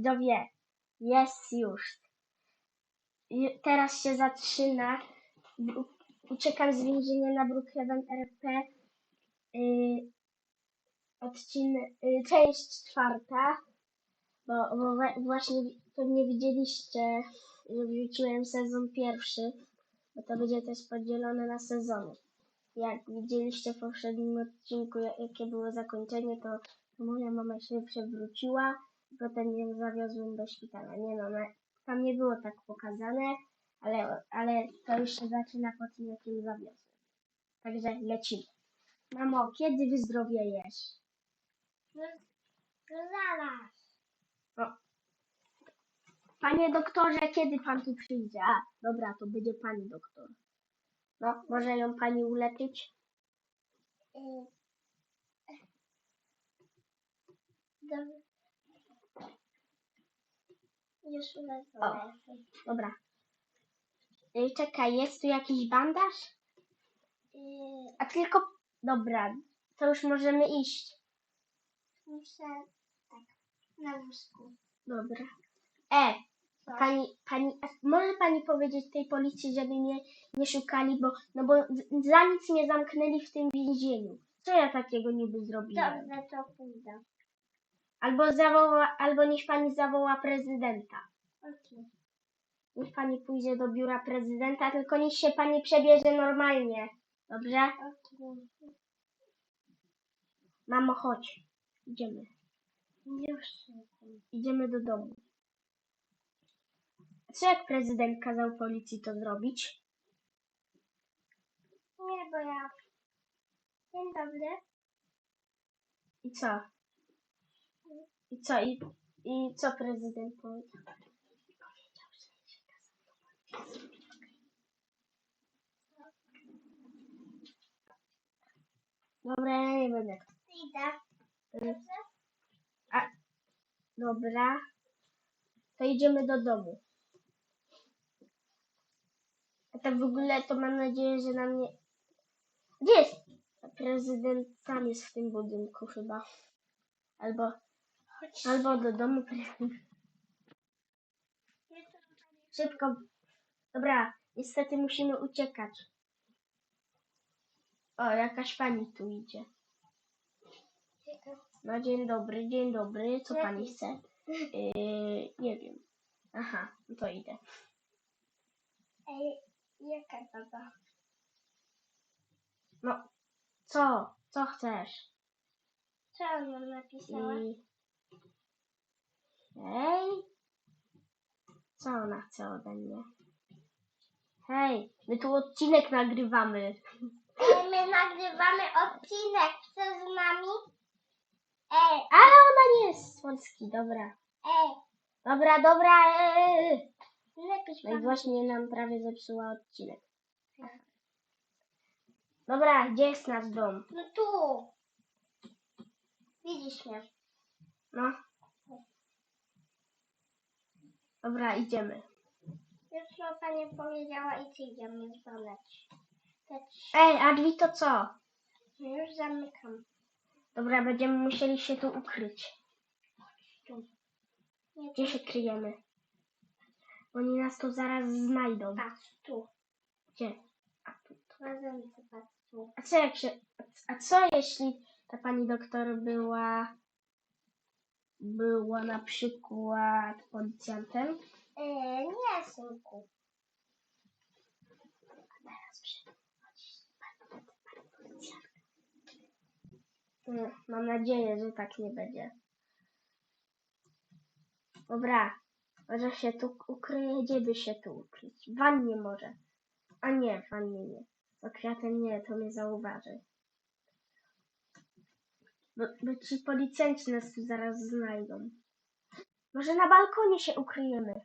widzowie, jest już. Teraz się zaczyna. Uciekam z więzienia na Brookhaven RP. Yy, odcinek, yy, część czwarta. Bo, bo właśnie pewnie widzieliście, że wrzuciłem sezon pierwszy, bo to będzie też podzielone na sezony. Jak widzieliście w poprzednim odcinku, ja- jakie było zakończenie, to, moja mama się przewróciła potem ją zawiozłem do szpitala. Nie no, na- tam nie było tak pokazane, ale, ale to już się zaczyna po tym, jak ją zawiozłem. Także lecimy. Mamo, kiedy wyzdrowiejesz? No, no zaraz. Panie doktorze, kiedy pan tu przyjdzie? A, dobra, to będzie pani doktor. No, może ją pani uleczyć? Y, Dobrze. Już O. Dobra. Ej, czekaj, jest tu jakiś bandaż? Y, A tylko... Dobra, to już możemy iść. Muszę tak na wózku. Dobra. E, Co? pani, pani, a może pani powiedzieć tej policji, żeby mnie nie szukali, bo, no bo z- za nic mnie zamknęli w tym więzieniu. Co ja takiego niby zrobiłem? Dobrze, to pójdę. Albo zawoła, albo niech pani zawoła prezydenta. Okej. Niech pani pójdzie do biura prezydenta, tylko niech się pani przebierze normalnie. Dobrze? Okej. Mamo, chodź. Idziemy. Już. Idziemy do domu. Co jak prezydent kazał policji to zrobić? Nie, bo ja... Dzień dobry. I co? I co? I, i co prezydent powiedział? Powiedział, że się kazał to policji zrobić, okej? Dobra, ja nie będę. Idę. Y, A, dobra. To idziemy do domu. A tak w ogóle to mam nadzieję, że na mnie... Gdzie jest? Prezydent tam jest w tym budynku chyba. Albo, Chodź. albo do domu. Szybko. Dobra, niestety musimy uciekać. O, jakaś pani tu idzie. No dzień dobry, dzień dobry. Co pani chce? Yy, nie wiem. Aha, no to idę. Ej, jaka baba? No, co? Co chcesz? Co ona napisała? I... Hej? Co ona chce ode mnie? Hej, my tu odcinek nagrywamy. Ej, my nagrywamy odcinek. Chcesz z nami? Ej, Ale ona nie jest z Polski, dobra. ej. Dobra, dobra. Eee. Lepiej No i właśnie nam prawie zepsuła odcinek. Dobra, gdzie jest nasz dom? No tu. Widzisz mnie. No. Dobra, idziemy. Już no pani powiedziała i ty idziemy dzwonić. Też Ej, a drzwi to co? już zamykam. Dobra, będziemy musieli się tu ukryć. Tu. Nie, Gdzie się kryjemy? Oni nas tu zaraz znajdą. patrz tu. Gdzie? A, tu. Razem patrz tu. a co jak się... A co jeśli ta pani doktor była... Była na przykład policjantem? Ej, nie, synku. Teraz przychodzi Mam nadzieję, że tak nie będzie. Dobra, może się tu ukryje, gdzie by się tu ukryć? W wannie może. A nie, w wannie nie. Za kwiatem nie, to mnie zauważy. Bo, bo ci policjanci nas tu zaraz znajdą. Może na balkonie się ukryjemy.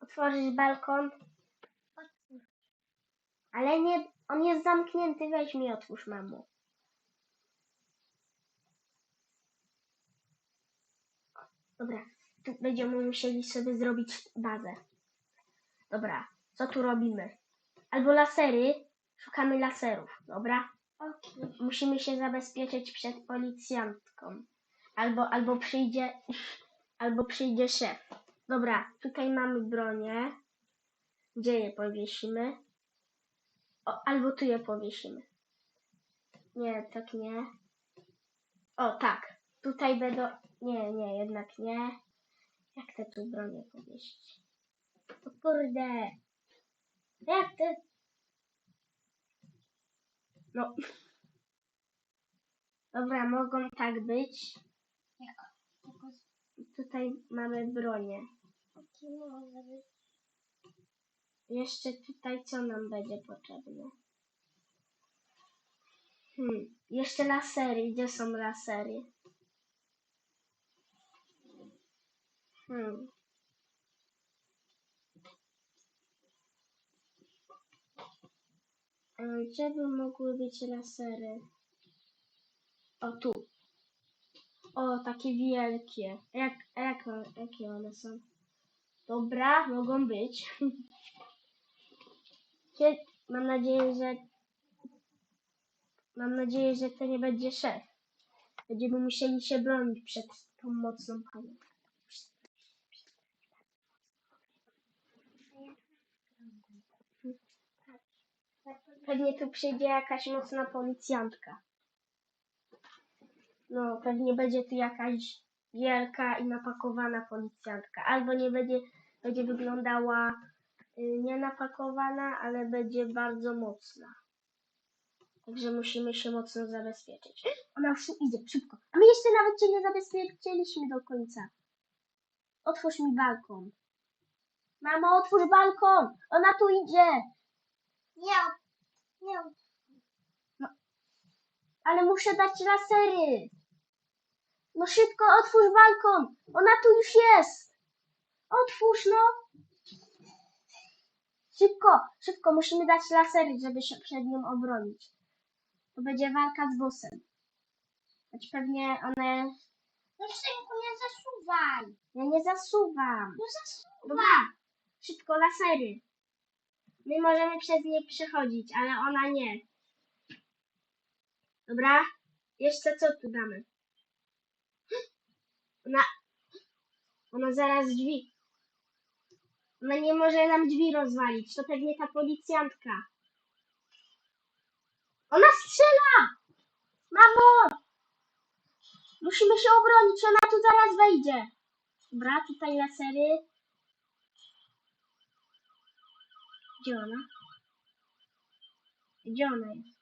Otworzyć balkon? Ale nie, on jest zamknięty, weź mi otwórz, mamo. Dobra, tu będziemy musieli sobie zrobić bazę. Dobra, co tu robimy? Albo lasery, szukamy laserów, dobra? Musimy się zabezpieczyć przed policjantką. Albo, albo przyjdzie, albo przyjdzie szef. Dobra, tutaj mamy bronię. Gdzie je powiesimy? O, albo tu je powiesimy. Nie, tak nie. O, tak. Tutaj będą... Nie, nie, jednak nie. Jak te tu bronię powiesić? O kurde. Jak te... No. Dobra, mogą tak być. Tylko Tutaj mamy bronię. taki może być. Jeszcze tutaj co nam będzie potrzebne? Hmm. Jeszcze lasery. Gdzie są lasery? Hmm. E, Gdzie by mogły być lasery? O, tu. O, takie wielkie. Jak, jak, jakie one są? Dobra, mogą być. Mam nadzieję, że mam nadzieję, że to nie będzie szef. Będziemy musieli się bronić przed tą mocną panią. Pewnie tu przyjdzie jakaś mocna policjantka. No, pewnie będzie tu jakaś wielka i napakowana policjantka. Albo nie będzie, będzie wyglądała y, nie napakowana, ale będzie bardzo mocna. Także musimy się mocno zabezpieczyć. Ona już idzie, szybko. A my jeszcze nawet cię nie zabezpieczyliśmy do końca. Otwórz mi balkon. Mamo, otwórz balkon! Ona tu idzie! Nie, nie. Ale muszę dać lasery. No szybko, otwórz balkon. Ona tu już jest. Otwórz, no. Szybko, szybko, musimy dać lasery, żeby się przed nią obronić. To będzie walka z bossem. Choć pewnie one... No synku, nie zasuwaj. Ja nie zasuwam. No zasuwaj. Dobra, szybko, lasery. My możemy przez nie przechodzić, ale ona nie. Dobra, jeszcze co tu damy? Ona, ona zaraz drzwi. Ona nie może nam drzwi rozwalić. To pewnie ta policjantka. Ona strzela! Mamo! Musimy się obronić, ona tu zaraz wejdzie. Dobra, tutaj lasery. Gdzie ona? Gdzie ona jest?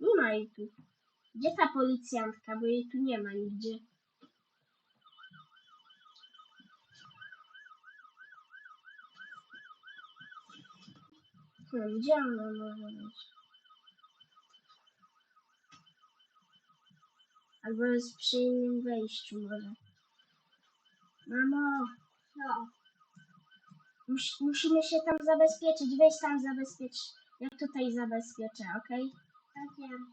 Nie ma jej tu. Gdzie ta policjantka? Bo jej tu nie ma nigdzie. Hmm, gdzie ona może być? Albo jest przy innym wejściu może. Mamo, No. Mus, musimy się tam zabezpieczyć. Weź tam zabezpiecz. Ja tutaj zabezpieczę, okej? Tak wiem.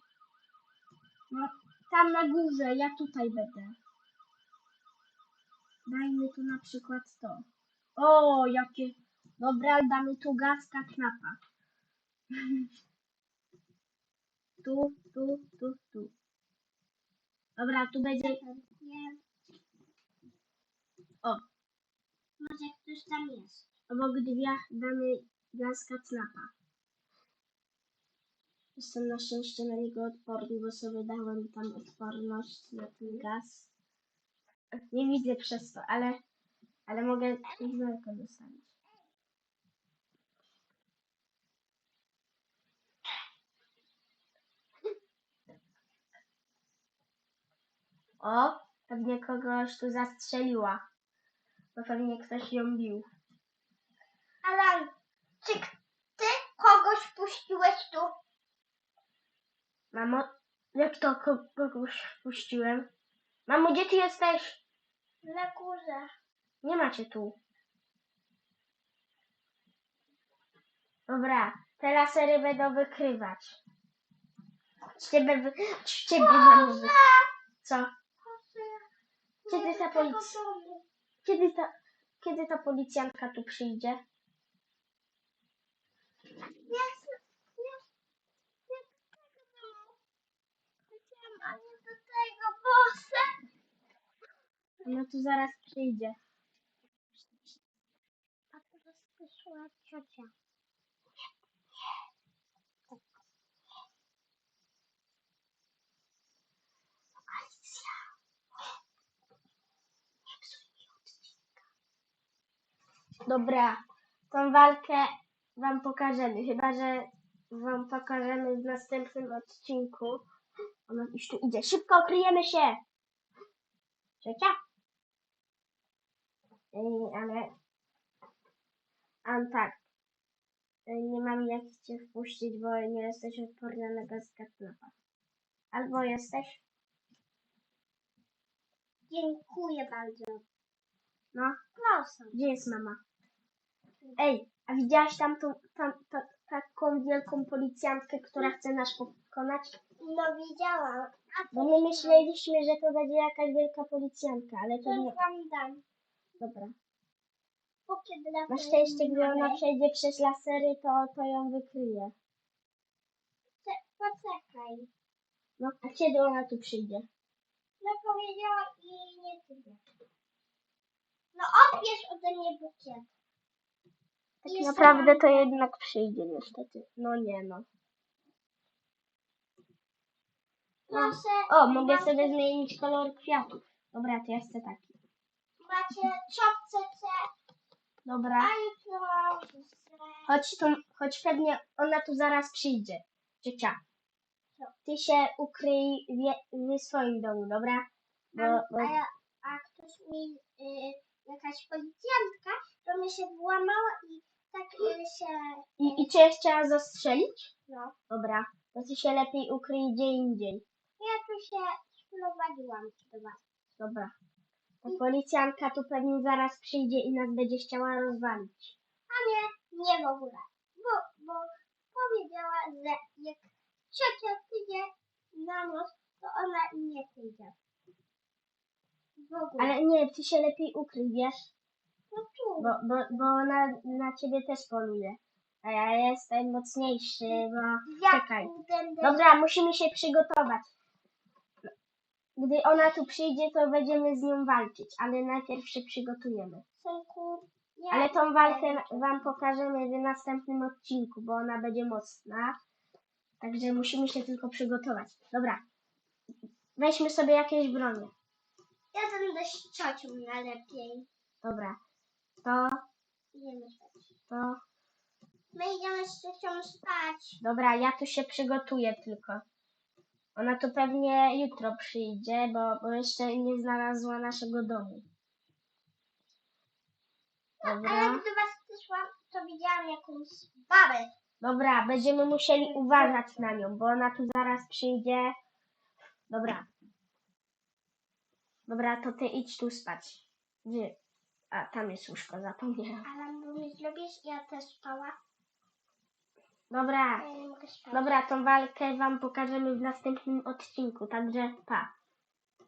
No, tam na górze, ja tutaj będę. Dajmy tu na przykład to. O, jakie... Dobra, damy tu gazka knapa. tu, tu, tu, tu. Dobra, tu będzie... Nie. O. Może ktoś tam jest. Obok drzwiach damy gazka knapa. Jestem na szczęście na niego odporny, bo sobie dałem tam odporność na ten gaz. Nie widzę przez to, ale, ale mogę znaleko dostawić. O, pewnie kogoś tu zastrzeliła. Bo pewnie ktoś ją bił. Alan, czy ty kogoś puściłeś tu? Mamo, jak to ko- kogoś wpuściłem? Mamo, gdzie ty jesteś? Na górze. Nie macie tu. Dobra, te lasery będą wykrywać. Ciebie, wy... Ciebie będą wy... Co? Kiedy ta policja... Kiedy ta... Kiedy ta policjantka tu przyjdzie? Nie, nie, nie, tego domu. Chciałam A nie do tego bossa. No tu zaraz przyjdzie. A teraz przyszła ciocia. Dobra, tą walkę wam pokażemy, chyba że wam pokażemy w następnym odcinku. Ona już tu idzie. Szybko kryjemy się! Trzecia? Ej, ale... A tak. Nie mam jak cię wpuścić, bo nie jesteś odporna na katnapa. Albo jesteś? Dziękuję bardzo. No, Proszę. Gdzie jest mama? Ej, a widziałaś tam ta, taką wielką policjantkę, która chce nas pokonać? No widziałam. A Bo my myśleliśmy, że to będzie jakaś wielka policjantka, ale to to nie. wam dam. Dobra. Póki dla Na szczęście, gdy ona przejdzie przez lasery, to, to ją wykryje. Poczekaj. No, a kiedy ona tu przyjdzie? No powiedziała i nie tyle. No odbierz ode mnie bukiet. Naprawdę to jednak przyjdzie niestety. No nie no. Proszę. O, mogę sobie zmienić kolor kwiatów. Dobra, to ja chcę taki. Macie czopce, Dobra. Chodź, tu, chodź pewnie, ona tu zaraz przyjdzie. Ciocia. Ty się ukryj w, w swoim domu, dobra? Bo, A, bo, a, ja, a ktoś mi, y, jakaś policjantka, to mi się włamała i tak się, i, I cię chciała zastrzelić? no. Dobra. To ty się lepiej ukryj gdzie indziej. Ja tu się sprowadziłam do was. Dobra. Ta policjantka tu pewnie zaraz przyjdzie i nas będzie chciała rozwalić. A nie, nie w ogóle. Bo, bo powiedziała, że jak ciocia przyjdzie na noc, to ona nie przyjdzie. W ogóle. Ale nie, ty się lepiej ukryj, wiesz? No. Bo, bo, bo ona na ciebie też poluje. A ja jestem mocniejszy, bo... jak czekaj. będę Dobra, musimy się przygotować. Gdy ona tu przyjdzie, to będziemy z nią walczyć, ale najpierw się przygotujemy. synku, ja Ale tą walkę wam pokażemy w następnym odcinku, bo ona będzie mocna. Także musimy się tylko przygotować. Dobra. Weźmy sobie jakieś bronie. Ja będę z ciocią najlepiej. Dobra. To, Idziemy spać. to. My idziemy z ciocią spać. Dobra, ja tu się przygotuję tylko. Ona tu pewnie jutro przyjdzie, bo, bo jeszcze nie znalazła naszego domu. No, Dobra. ale gdy was przyszłam, to widziałam jakąś babę. Dobra, będziemy musieli uważać na nią, bo ona tu zaraz przyjdzie. Dobra. Dobra, to ty idź tu spać. Gdzie? A, tam jest łóżko, zapomniałam. Ale bo mi zrobisz, ja też spała. Dobra, Ja nie mogę spać. dobra, tą walkę wam pokażemy w następnym odcinku, także pa.